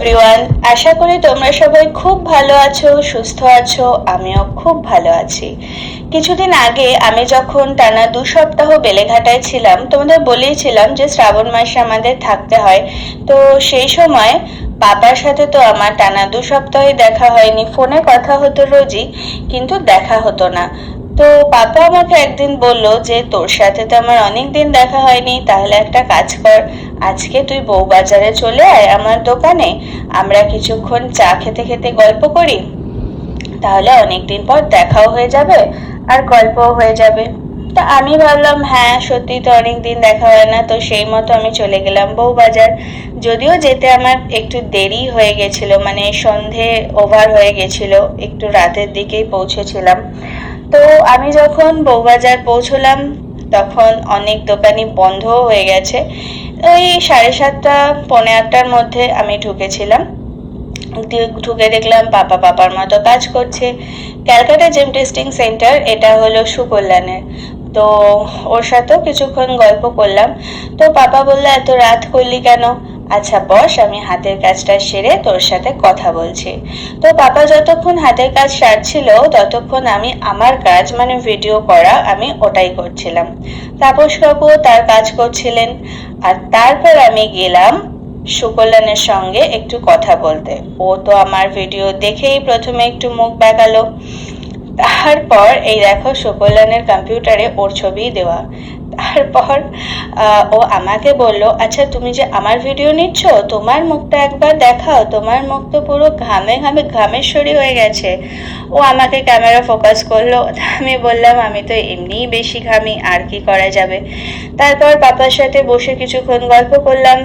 Everyone আশা করি তোমরা সবাই খুব ভালো আছো, সুস্থ আছো, আমিও খুব ভালো আছি। কিছুদিন আগে আমি যখন টানা দু সপ্তাহ বেলেঘাটায় ছিলাম, তোমাদের বলেইছিলাম যে শ্রাবণ মাসে আমাদের থাকতে হয়। তো সেই সময় পাপার সাথে তো আমার টানা দু সপ্তাহে দেখা হয়নি। ফোনে কথা হতো রোজই, কিন্তু দেখা হতো না। তো পাপা আমাকে একদিন বলল যে, তোর সাথে তো আমার অনেক দিন দেখা হয়নি, তাহলে একটা কাজ কর। আজকে তুই বউবাজারে চলে আয় আমার দোকানে। আমরা কিছুক্ষণ চা খেতে খেতে গল্প করি। তাহলে অনেকদিন পর দেখাও হয়ে যাবে আর গল্পও হয়ে যাবে। তা আমি ভাবলাম হ্যাঁ সত্যি তো অনেক দিন দেখা হয় না, তো সেই মতো আমি চলে গেলাম বউবাজার যদিও যেতে আমার একটু দেরি হয়ে গেছিল মানে সন্ধে ওভার হয়ে গেছিল, একটু রাতের দিকেই পৌঁছেছিলাম। তো আমি যখন বউবাজার পৌঁছলাম, তখন অনেক দোকানই বন্ধও হয়ে গেছে। ওই সাড়ে সাতটা, পৌনে আটটার মধ্যে আমি ঢুকেছিলাম। ঢুকে দেখলাম পাপা পাপার মতো কাজ করছে। ক্যালকাটা জেম টেস্টিং সেন্টার, এটা হলো সুকল্যাণের তো ওর সাথেও কিছুক্ষণ গল্প করলাম। তো পাপা বলল, এত রাত করলি কেন? আচ্ছা বস, আমি হাতের কাজটা সেরে তোর সাথে কথা বলছি। তো পাপা যতক্ষণ হাতের কাজ সারছিল, ততক্ষণ আমি আমার কাজ মানে ভিডিও করা, আমি ওটাই করছিলাম। তাপস বাবু তার কাজ করছিলেন। আর তারপর আমি গেলাম সুকল্যাণের সঙ্গে একটু কথা বলতে। ও তো আমার ভিডিও দেখেই প্রথমে একটু মুখ বেঁকালো তারপর এই দেখো, সুকল্যাণের কম্পিউটারে ওর ছবি দেওয়া। তারপর ও আমাকে বলল আচ্ছা তুমি যে আমার ভিডিও নিচ্ছ, তোমার মুখটা একবার দেখাও, তোমার মুখ তো পুরো ঘামে ঘামে ঘামেশ্বরী হয়ে গেছে। ও আমাকে ক্যামেরা ফোকাস করল, আমি বললাম, আমি তো এমনিই বেশি ঘামি, আর কি করা যাবে? তারপর পাপার সাথে বসে কিছুক্ষণ গল্প করলাম।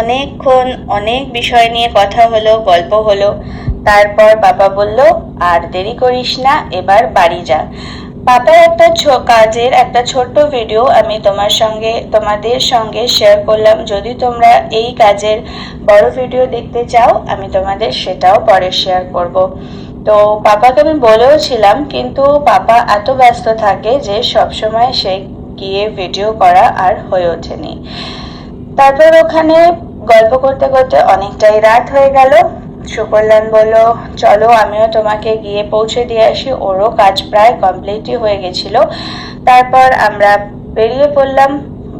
অনেকক্ষণ অনেক বিষয় নিয়ে কথা হলো, গল্প হলো। তারপর বাবা বলল, আর দেরি করিস না, এবার বাড়ি যা। পাপার একটা কাজের একটা ছোট্ট ভিডিও আমি তোমার সঙ্গে, তোমাদের সঙ্গে শেয়ার করলাম। যদি তোমরা এই কাজের বড় ভিডিও দেখতে চাও, আমি তোমাদের সেটাও পরে শেয়ার করব। তো পাপাকে আমি বলেও ছিলাম, কিন্তু পাপা এত ব্যস্ত থাকে যে সবসময় সে গিয়ে ভিডিও করা আর হয়ে ওঠেনি। তারপর ওখানে গল্প করতে করতে অনেকটাই রাত হয়ে গেল। সুকল্যাণ বলল, চলো, আমিও তোমাকে গিয়ে পৌঁছে দিয়ে আসি। ওরও কাজ প্রায় কমপ্লিটই হয়ে গেছিল। তারপর আমরা বেরিয়ে পড়লাম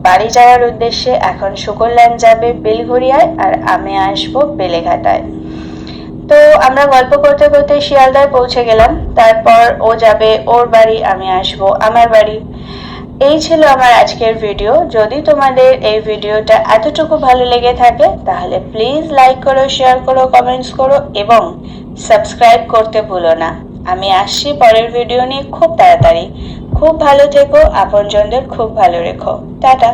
বাড়ি যাওয়ার উদ্দেশ্যে। এখন সুকল্যাণ যাবে বেলঘড়িয়ায় আর আমি আসব বেলেঘাটায়। তো আমরা গল্প করতে করতে শিয়ালদায় পৌঁছে গেলাম। তারপর ও যাবে, ওর বাড়ি, আমি আসব, আমার বাড়ি। এই ছিল আমার আজকের ভিডিও যদি তোমাদের এই ভিডিওটা এতটুকু ভালো লেগে থাকে, তাহলে প্লিজ লাইক করো শেয়ার করো কমেন্টস করো এবং সাবস্ক্রাইব করতে ভুলো না। আমি আসছি পরের ভিডিও নিয়ে খুব তাড়াতাড়ি। খুব ভালো থেকো, আপনজনদের খুব ভালো রেখো। টাটা।